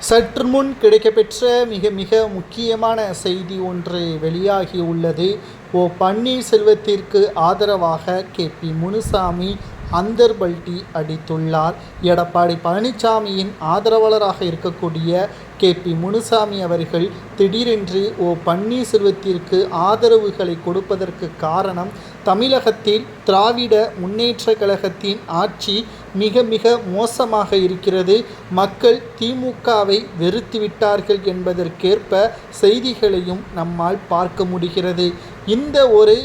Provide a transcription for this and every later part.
சற்று முன் கிடைக்கப்பெற்ற மிக மிக முக்கியமான செய்தி ஒன்று வெளியாகியுள்ளது ஓ பன்னீர்செல்வத்திற்கு ஆதரவாக கே. பி. முனுசாமி அந்தர்பல்டி அடித்துள்ளார். எடப்பாடி பழனிசாமியின் ஆதரவாளராக இருக்கக்கூடிய கே. பி. முனுசாமி அவர்கள் திடீரென்று ஓ. பன்னீர்செல்வத்திற்கு ஆதரவுகளை கொடுப்பதற்கு காரணம் தமிழகத்தில் திராவிட முன்னேற்ற கழகத்தின் ஆட்சி மிக மிக மோசமாக இருக்கிறது. மக்கள் திமுகவை வெறுத்து விட்டார்கள் என்பதற்கேற்ப செய்திகளையும் நம்மால் பார்க்க முடிகிறது. இந்த ஒரு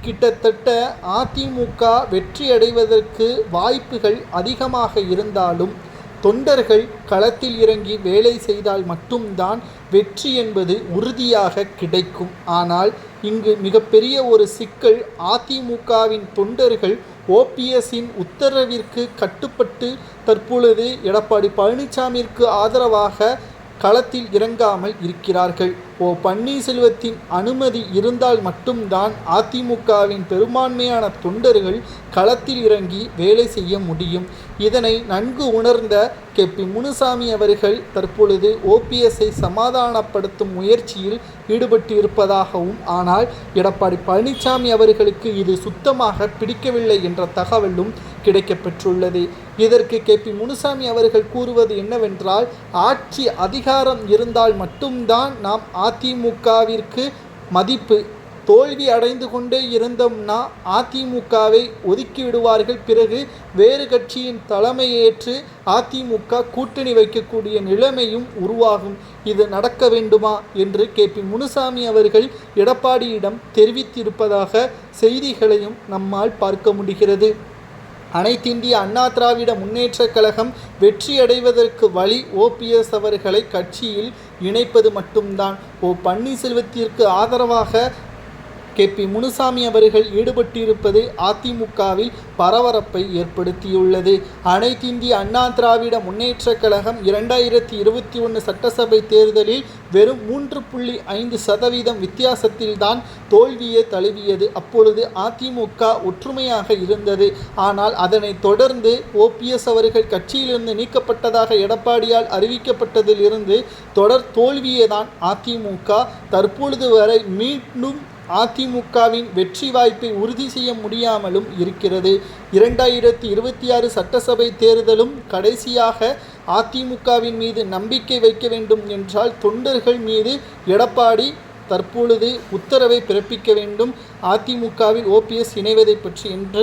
கிட்டத்தட்ட அதிமுக வெற்றியடைவதற்கு வாய்ப்புகள் அதிகமாக இருந்தாலும் தொண்டர்கள் களத்தில் இறங்கி வேலை செய்தால் மட்டும்தான் வெற்றி என்பது உறுதியாக கிடைக்கும். ஆனால் இங்கு மிகப்பெரிய ஒரு சிக்கல் அதிமுகவின் தொண்டர்கள் ஓபிஎஸ்ஸின் உத்தரவிற்கு கட்டுப்பட்டு தற்பொழுது எடப்பாடி பழனிசாமிற்கு ஆதரவாக களத்தில் இறங்காமல் இருக்கிறார்கள். ஓ பன்னீர்செல்வத்தின் அனுமதி இருந்தால் மட்டும்தான் அதிமுகவின் பெரும்பான்மையான தொண்டர்கள் களத்தில் இறங்கி வேலை செய்ய முடியும். இதனை நன்கு உணர்ந்த கே. பி. முனுசாமி அவர்கள் தற்பொழுது ஓபிஎஸ்ஐ சமாதானப்படுத்தும் முயற்சியில் ஈடுபட்டு இருப்பதாகவும் ஆனால் எடப்பாடி பழனிசாமி அவர்களுக்கு இது சுத்தமாக பிடிக்கவில்லை என்ற தகவலும் கிடைக்கப்பெற்றுள்ளது. இதற்கு கே. பி. முனுசாமி அவர்கள் கூறுவது என்னவென்றால் ஆட்சி அதிகாரம் இருந்தால் மட்டும்தான் நாம் அதிமுகவிற்கு மதிப்பு. தோல்வி அடைந்து கொண்டே இருந்தோம்னா அதிமுகவை ஒதுக்கி விடுவார்கள். பிறகு வேறு கட்சியின் தலைமையேற்று அதிமுக கூட்டணி வைக்கக்கூடிய நிலைமையும் உருவாகும். இது நடக்க வேண்டுமா என்று கே. பி. முனுசாமி அவர்கள் எடப்பாடியிடம் தெரிவித்திருப்பதாக செய்திகளையும் நம்மால் பார்க்க முடிகிறது. அனைத்திந்திய அண்ணா திராவிட முன்னேற்றக் கழகம் வெற்றியடைவதற்கு வழி ஓபிஎஸ் அவர்களை கட்சியில் இணைப்பது மட்டும்தான். ஓ பன்னீர்செல்வத்திற்கு ஆதரவாக கே. பி. முனுசாமி அவர்கள் ஈடுபட்டிருப்பது அதிமுகவில் பரபரப்பை ஏற்படுத்தியுள்ளது. அனைத்திந்திய அண்ணா திராவிட முன்னேற்றக் கழகம் இரண்டாயிரத்தி இருபத்தி ஒன்று சட்டசபை தேர்தலில் வெறும் மூன்று புள்ளி ஐந்து சதவீதம் வித்தியாசத்தில்தான் தோல்வியை தழுவியது. அப்பொழுது அதிமுக ஒற்றுமையாக இருந்தது. ஆனால் அதனைத் தொடர்ந்து ஓபிஎஸ் அவர்கள் கட்சியிலிருந்து நீக்கப்பட்டதாக எடப்பாடியால் அறிவிக்கப்பட்டதிலிருந்து தொடர் தோல்வியை தான் அதிமுக தற்பொழுது வரை மீண்டும் அதிமுகவின் வெற்றி வாய்ப்பை உறுதி செய்ய முடியாமலும் இருக்கிறது. இரண்டாயிரத்தி இருபத்தி ஆறு சட்டசபை தேர்தலும் கடைசியாக அதிமுகவின் மீது நம்பிக்கை வைக்க வேண்டும் என்றால் தொண்டர்கள் மீது எடப்பாடி தற்பொழுது உத்தரவை பிறப்பிக்க வேண்டும். அதிமுகவில் ஓபிஎஸ் இணைவதை பற்றி என்று